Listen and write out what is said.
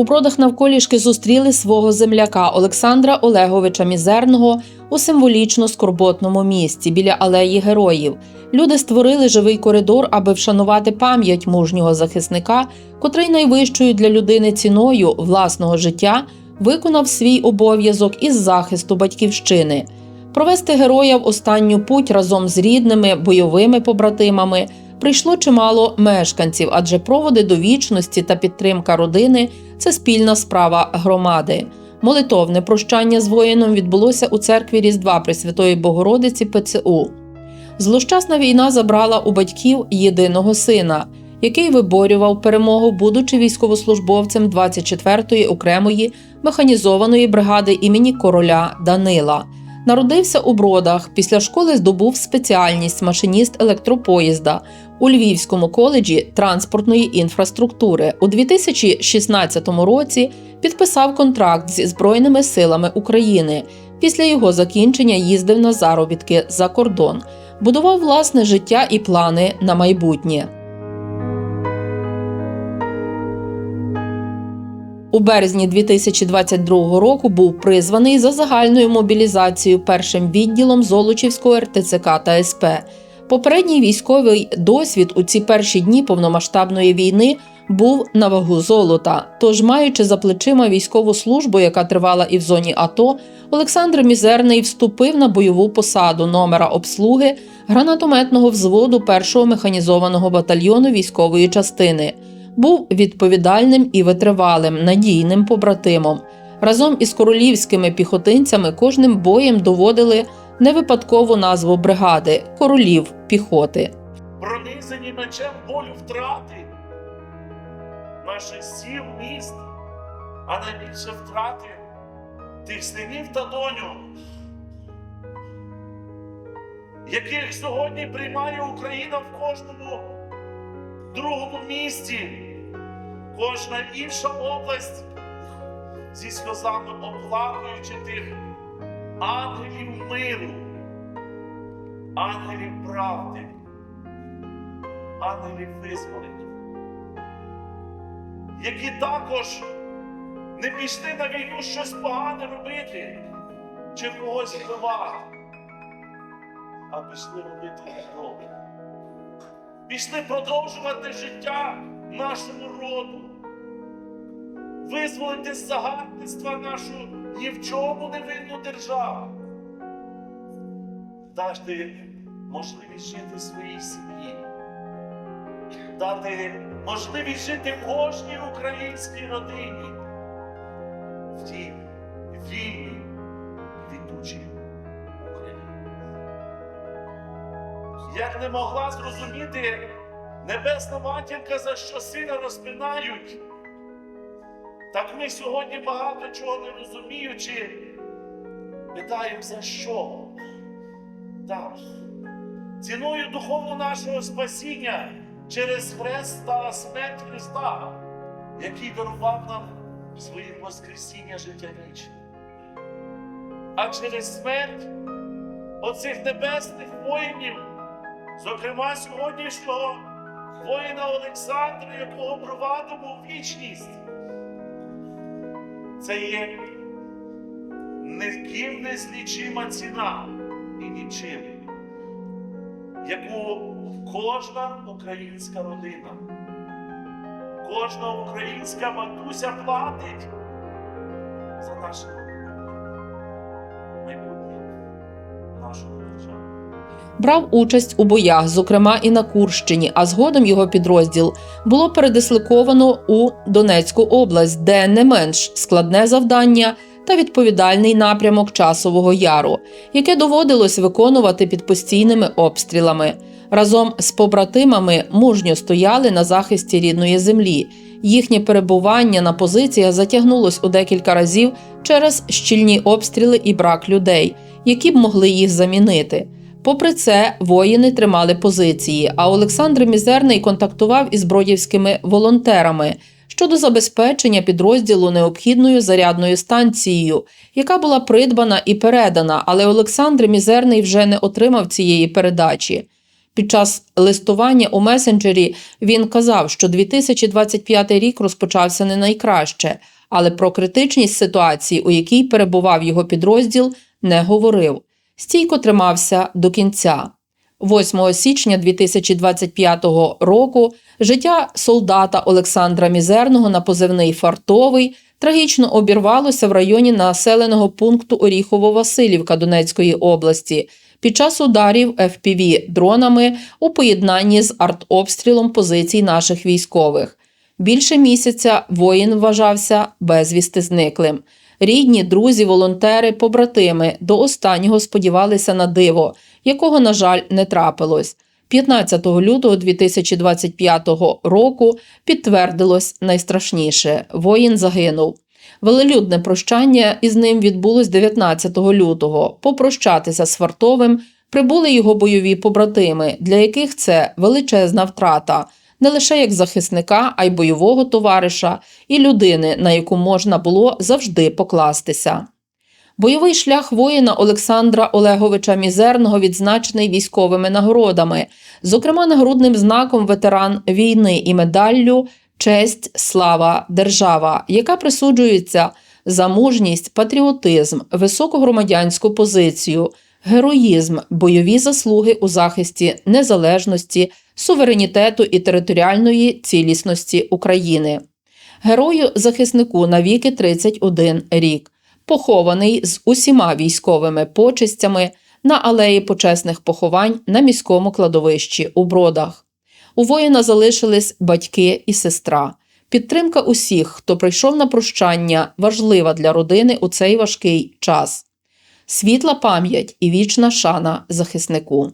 У продах навколішки зустріли свого земляка Олександра Олеговича Мізерного у символічно скорботному місці біля алеї героїв. Люди створили живий коридор, аби вшанувати пам'ять мужнього захисника, котрий найвищою для людини ціною власного життя виконав свій обов'язок із захисту батьківщини. Провести героя в останню путь разом з рідними бойовими побратимами прийшло чимало мешканців, адже проводи до вічності та підтримка родини це спільна справа громади. Молитовне прощання з воїном відбулося у церкві Різдва Пресвятої Богородиці ПЦУ. Злощасна війна забрала у батьків єдиного сина, який виборював перемогу, будучи військовослужбовцем 24-ї окремої механізованої бригади імені короля Данила. Народився у бродах. Після школи здобув спеціальність машиніст електропоїзда у Львівському коледжі транспортної інфраструктури. У 2016 році підписав контракт зі Збройними силами України. Після його закінчення їздив на заробітки за кордон, будував власне життя і плани на майбутнє. У березні 2022 року був призваний за загальною мобілізацією першим відділом Золочівського РТЦК та СП. Попередній військовий досвід у ці перші дні повномасштабної війни був на вагу золота. Тож, маючи за плечима військову службу, яка тривала і в зоні АТО, Олександр Мізерний вступив на бойову посаду номера обслуги гранатометного взводу 1-го механізованого батальйону військової частини був відповідальним і витривалим, надійним побратимом. Разом із королівськими піхотинцями кожним боєм доводили невипадкову назву бригади королів піхоти. пронизані мечем болю втрати наших сіл, міст, а найбільше втрати тих синів та доню, яких сьогодні приймає Україна в кожному другому місті, кожна інша область зі сльозами оплакуючи тих ангелів миру, ангелів правди ангелів визволення, які також не пішли на війну щось погане робити чи когось вбивати, а пішли робити добро. Пішли продовжувати життя нашому роду, визволити з загарбництва нашу ні в чому не винну державу, дати можливість жити в своїй сім'ї. Дати можливість жити в кожній українській родині, Як не могла зрозуміти небесна матінка, за що сина розпинають, так ми сьогодні багато чого не розуміючи, питаємо за що? Так, ціною духовно нашого спасіння через хрест та смерть Христа, який дарував нам своїм Воскресіння життя вічне. А через смерть оцих небесних воїнів, зокрема сьогоднішнього воїна Олександра, якого провадимо в вічність, це є ніким не злічима ціна і нічим, яку кожна українська родина, кожна українська матуся платить за наше майбутнє нашого. Брав участь у боях, зокрема і на Курщині, а згодом його підрозділ було передислоковано у Донецьку область, де не менш складне завдання та відповідальний напрямок часового яру, яке доводилось виконувати під постійними обстрілами. Разом з побратимами мужньо стояли на захисті рідної землі. Їхнє перебування на позиціях затягнулось у декілька разів через щільні обстріли і брак людей, які б могли їх замінити. Попри це, воїни тримали позиції, а Олександр Мізерний контактував із бродівськими волонтерами щодо забезпечення підрозділу необхідною зарядною станцією, яка була придбана і передана, але Олександр Мізерний вже не отримав цієї передачі. Під час листування у месенджері він казав, що 2025 рік розпочався не найкраще, але про критичність ситуації, у якій перебував його підрозділ, не говорив. Стійко тримався до кінця. 8 січня 2025 року життя солдата Олександра Мізерного на позивний Фартовий трагічно обірвалося в районі населеного пункту Оріхово-Василівка Донецької області під час ударів FPV дронами у поєднанні з артобстрілом позицій наших військових. Більше місяця воїн вважався безвісти зниклим. Рідні, друзі, волонтери, побратими до останнього сподівалися на диво, якого, на жаль, не трапилось. 15 лютого 2025 року підтвердилось найстрашніше: воїн загинув. Велелюдне прощання із ним відбулось 19 лютого. Попрощатися з Фартовим прибули його бойові побратими, для яких це величезна втрата, не лише як захисника, а й бойового товариша і людини, на яку можна було завжди покластися. Бойовий шлях воїна Олександра Олеговича Мізерного відзначений військовими нагородами, зокрема нагрудним знаком ветеран війни і медаллю Честь, слава, держава, яка присуджується за мужність, патріотизм, високу громадянську позицію, героїзм, бойові заслуги у захисті незалежності, суверенітету і територіальної цілісності України. Герою захиснику навіки 31 рік, похований з усіма військовими почестями на алеї почесних поховань на міському кладовищі у Бродах. У воїна залишились батьки і сестра. Підтримка усіх, хто прийшов на прощання, важлива для родини у цей важкий час. Світла пам'ять і вічна шана захиснику.